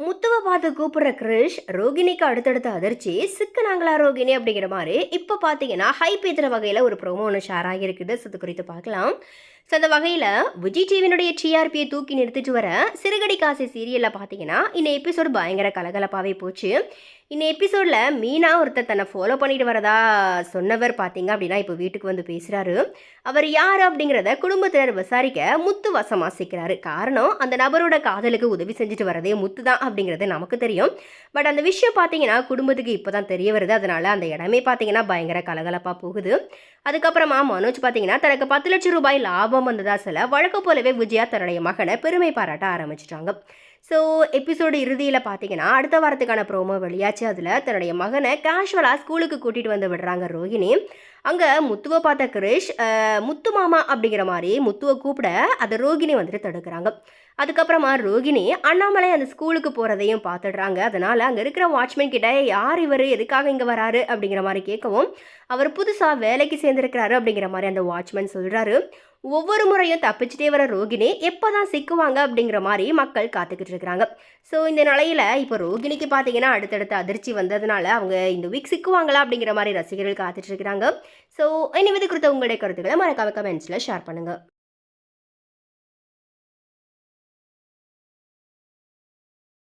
முத்துவை பார்த்து கூப்பிடுற கிரிஷ் ரோகிணிக்கு அடுத்தடுத்த அதிர்ச்சி சிக்கனாங்களா ரோகிணி அப்படிங்கிற மாதிரி இப்போ பார்த்தீங்கன்னா ஹைப் ஏற்றுற வகையில் ஒரு ப்ரோமோ ஒன்று ஷேர் ஆகியிருக்குது. ஸோ குறித்து பார்க்கலாம். ஸோ அந்த வகையில் விஜய் டிவினுடைய டிஆர்பியை தூக்கி நிறுத்திட்டு வர சிறுகடி காசை சீரியலில் பார்த்தீங்கன்னா இந்த எபிசோடு பயங்கர கலகலப்பாகவே போச்சு. இந்த எபிசோடில் மீனா ஒருத்தர் தன்னை ஃபாலோ பண்ணிட்டு வரதா சொன்னவர் பார்த்தீங்க அப்படின்னா இப்போ வீட்டுக்கு வந்து பேசுகிறாரு அவர் யார் அப்படிங்கிறத குடும்பத்தினர் விசாரிக்க முத்து வசமாக சிக்கிறாரு. காரணம் அந்த நபரோட காதலுக்கு உதவி செஞ்சுட்டு வரதே முத்து தான் அப்படிங்கிறது நமக்கு தெரியும். பட் அந்த விஷயம் பார்த்தீங்கன்னா குடும்பத்துக்கு இப்போ தான் தெரிய வருது. அதனால் அந்த இடமே பார்த்தீங்கன்னா பயங்கர கலகலப்பாக போகுது. அதுக்கப்புறமா மனோஜ் பார்த்தீங்கன்னா தனக்கு பத்து லட்சம் ரூபாய் லாபம் வந்ததா சில வழக்கம் போலவே விஜயா தன்னுடைய மகனை பெருமை பாராட்ட ஆரம்பிச்சிட்டாங்க. ஸோ எபிசோடு இறுதியில் பார்த்தீங்கன்னா அடுத்த வாரத்துக்கான ப்ரோமோ வெளியாச்சு. அதில் தன்னுடைய மகனை கேஷுவலாக ஸ்கூலுக்கு கூட்டிகிட்டு வந்து விடுறாங்க ரோஹிணி. அங்கே முத்துவை பார்த்த கிரிஷ் முத்து மாமா அப்படிங்கிற மாதிரி முத்துவை கூப்பிட அதை ரோகிணி வந்துட்டு தடுக்கிறாங்க. அதுக்கப்புறமா ரோகிணி அண்ணாமலை அந்த ஸ்கூலுக்கு போகிறதையும் பார்த்துடுறாங்க அதனால் அங்கே இருக்கிற வாட்ச்மேன் கிட்ட யார் இவர்? எதுக்காக இங்கே வராரு? அப்படிங்கிற மாதிரி கேட்கவும் அவர் புதுசாக வேலைக்கு சேர்ந்துருக்கிறாரு அப்படிங்கிற மாதிரி அந்த வாட்ச்மேன் சொல்கிறாரு ஒவ்வொரு முறையும் தப்பிச்சுட்டே வர ரோகிணி எப்போ தான் சிக்குவாங்க அப்படிங்கிற மாதிரி மக்கள் காத்துக்கிட்டு இருக்கிறாங்க. ஸோ இந்த நிலையில் இப்போ ரோகிணிக்கு பார்த்தீங்கன்னா அடுத்தடுத்த அதிர்ச்சி வந்ததுனால அவங்க இந்த வீக் சிக்குவாங்களா அப்படிங்கிற மாதிரி ரசிகர்கள் காத்துட்டு இருக்கிறாங்க. ஸோ இனிமேது குறித்த உங்களுடைய கருத்துக்களை மறக்காம கமெண்ட்ஸில் ஷேர் பண்ணுங்கள்